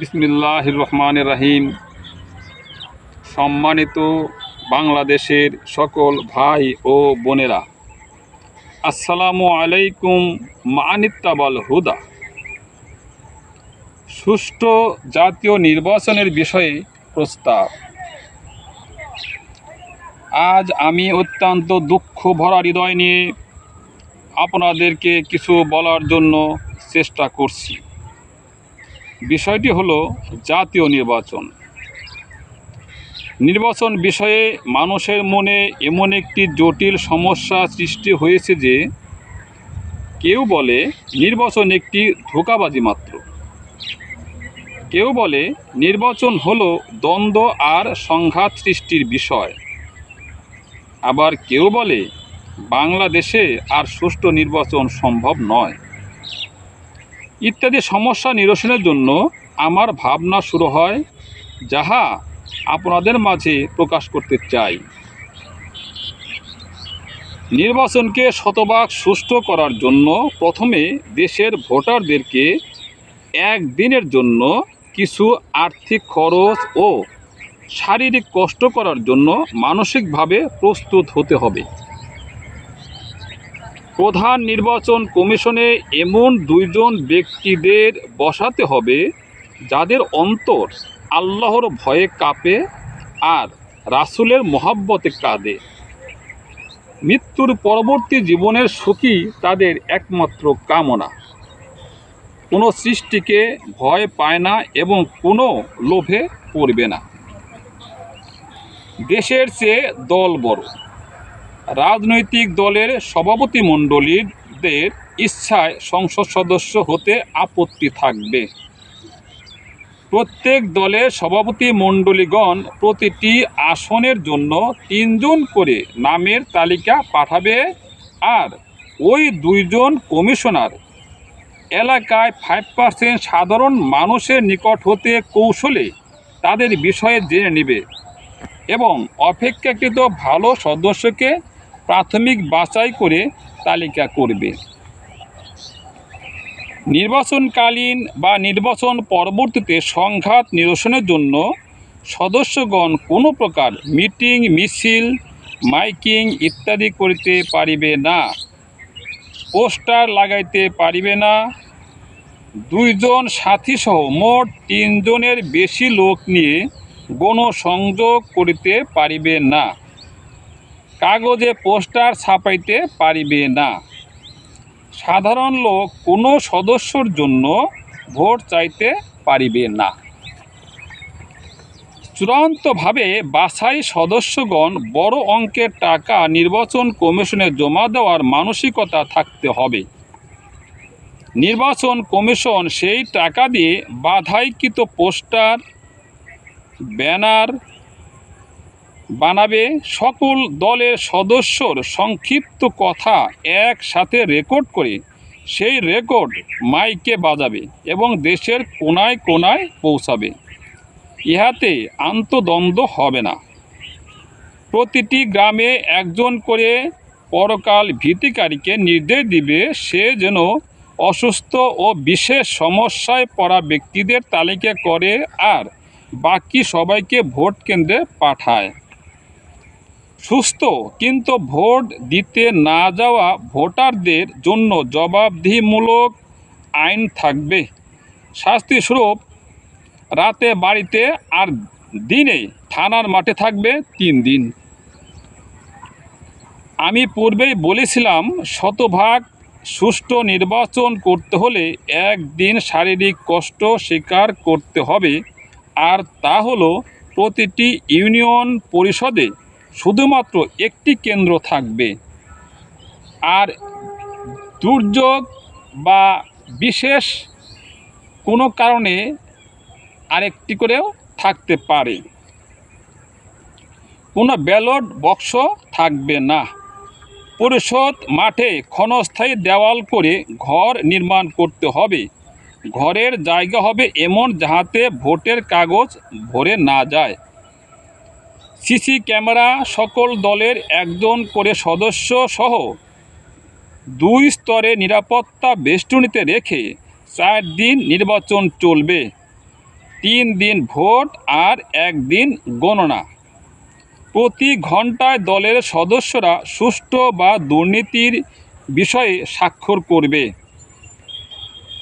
বিসমিল্লাহ রহমান রাহিম সম্মানিত বাংলাদেশের সকল ভাই ও বোনেরা, আসসালামু আলাইকুম মানিত্তাবাল হুদা। সুষ্ঠু জাতীয় নির্বাচনের বিষয়ে প্রস্তাব। আজ আমি অত্যন্ত দুঃখ ভরা হৃদয় নিয়ে আপনাদেরকে কিছু বলার জন্য চেষ্টা করছি। বিষয়টি হলো জাতীয় নির্বাচন। নির্বাচন বিষয়ে মানুষের মনে এমন একটি জটিল সমস্যা সৃষ্টি হয়েছে যে কেউ বলে নির্বাচন একটি ধোকাবাজি মাত্র। কেউ বলে নির্বাচন হলো দ্বন্দ্ব আর সংঘাত সৃষ্টির বিষয়। আবার কেউ বলে বাংলাদেশে আর সুষ্ঠু নির্বাচন সম্ভব নয়। ইত্যাদি সমস্যা নিরসনের জন্য আমার ভাবনা শুরু হয় যাহা আপনাদের মাঝে প্রকাশ করতে চাই। নির্বাচনকে শতভাগ সুষ্ঠু করার জন্য প্রথমে দেশের ভোটারদেরকে একদিনের জন্য কিছু আর্থিক খরচ ও শারীরিক কষ্ট করার জন্য মানসিকভাবে প্রস্তুত হতে হবে। প্রধান নির্বাচন কমিশনে এমন দুইজন ব্যক্তিদের বসাতে হবে যাদের অন্তর আল্লাহর ভয়ে কাঁপে আর রাসূলের মহাব্বতে কাঁদে। মৃত্যুর পরবর্তী জীবনের সুখী তাদের একমাত্র কামনা। কোনো সৃষ্টিকে ভয় পায় না এবং কোনো লোভে পড়বে না। দেশের চেয়ে দল বড়। রাজনৈতিক দলের সভাপতি মণ্ডলীদের ইচ্ছায় সংসদ সদস্য হতে আপত্তি থাকবে। প্রত্যেক দলের সভাপতি মণ্ডলীগণ প্রতিটি আসনের জন্য তিনজন করে নামের তালিকা পাঠাবে আর ওই দুইজন কমিশনার এলাকায় ফাইভ পার্সেন্ট সাধারণ মানুষের নিকট হতে কৌশলে তাদের বিষয়ে জেনে নেবে এবং অপেক্ষাকৃত ভালো সদস্যকে প্রাথমিক বাছাই করে তালিকা করবে। নির্বাচনকালীন বা নির্বাচন পরবর্তীতে সংঘাত নিরসনের জন্য সদস্যগণ কোনো প্রকার মিটিং, মিছিল, মাইকিং ইত্যাদি করিতে পারিবে না। পোস্টার লাগাইতে পারিবে না। দুইজন সাথীসহ মোট তিনজনের বেশি লোক নিয়ে গণসংযোগ করিতে পারিবে না। কাগজে পোস্টার ছাপাইতে পারিবে না। সাধারণ লোক কোনো সদস্যর জন্য ভোট চাইতে পারিবে না। চূড়ান্তভাবে বাছাই সদস্যগণ বড় অঙ্কের টাকা নির্বাচন কমিশনে জমা দেওয়ার মানসিকতা থাকতে হবে। নির্বাচন কমিশন সেই টাকা দিয়ে বাধাইকৃত পোস্টার, ব্যানার বানাবে সকল দলের সদস্যর সংক্ষিপ্ত কথা একসাথে রেকর্ড করে। সেই রেকর্ড মাইকে বাজাবে এবং দেশের কোনায় কোনায় পৌঁছাবে। ইহাতে আন্তদ্বন্দ্ব হবে না। প্রতিটি গ্রামে একজন করে পরকাল ভীতিকারীকে নির্দেশ দিবে, সে যেন অসুস্থ ও বিশেষ সমস্যায় পড়া ব্যক্তিদের তালিকা করে আর বাকি সবাইকে ভোট কেন্দ্রে পাঠায়। সুস্থ, কিন্তু ভোট দিতে না যাওয়া ভোটারদের জন্য জবাবদিহিমূলক আইন থাকবে। শাস্তিস্বরূপ রাতে বাড়িতে আর দিনে থানার মাঠে থাকবে তিন দিন। আমি পূর্বেই বলেছিলাম, শতভাগ সুষ্ঠু নির্বাচন করতে হলে একদিন শারীরিক কষ্ট স্বীকার করতে হবে। আর তা হলো, প্রতিটি ইউনিয়ন পরিষদে শুধুমাত্র একটি কেন্দ্র থাকবে। আর দুর্যোগ বা বিশেষ কোনো কারণে আরেকটি করেও থাকতে পারে। কোনো ব্যালট বক্স থাকবে না। পরিষদ মাঠে ক্ষণস্থায়ী দেওয়াল করে ঘর নির্মাণ করতে হবে। ঘরের জায়গা হবে এমন যাহাতে ভোটের কাগজ ভরে না যায়। সিসি ক্যামেরা সকল দলের একজন করে সদস্য সহ দুই স্তরে নিরাপত্তা বেষ্টনীতে রেখে চার দিন নির্বাচন চলবে। তিন দিন ভোট আর একদিন গণনা। প্রতি ঘন্টায় দলের সদস্যরা সুষ্ঠু বা দুর্নীতির বিষয়ে স্বাক্ষর করবে।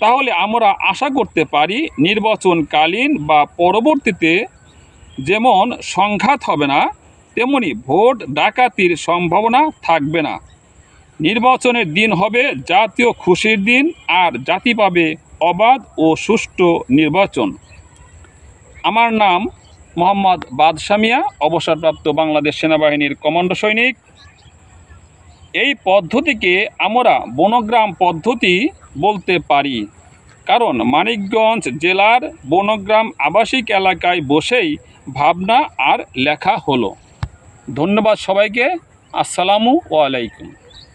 তাহলে আমরা আশা করতে পারি নির্বাচনকালীন বা পরবর্তীতে যেমন সংঘাত হবে না, তেমনি ভোট ডাকাতির সম্ভাবনা থাকবে না। নির্বাচনের দিন হবে জাতীয় খুশির দিন, আর জাতি পাবে অবাধ ও সুষ্ঠু নির্বাচন। আমার নাম মোহাম্মদ বাদশামিয়া অবসরপ্রাপ্ত বাংলাদেশ সেনাবাহিনীর কমান্ডো সৈনিক। এই পদ্ধতিকে আমরা বনগ্রাম পদ্ধতি বলতে পারি, কারণ মানিকগঞ্জ জেলার বনগ্রাম আবাসিক এলাকায় বসেই ভাবনা আর লেখা হলো। ধন্যবাদ সবাইকে। আসসালামু আলাইকুম।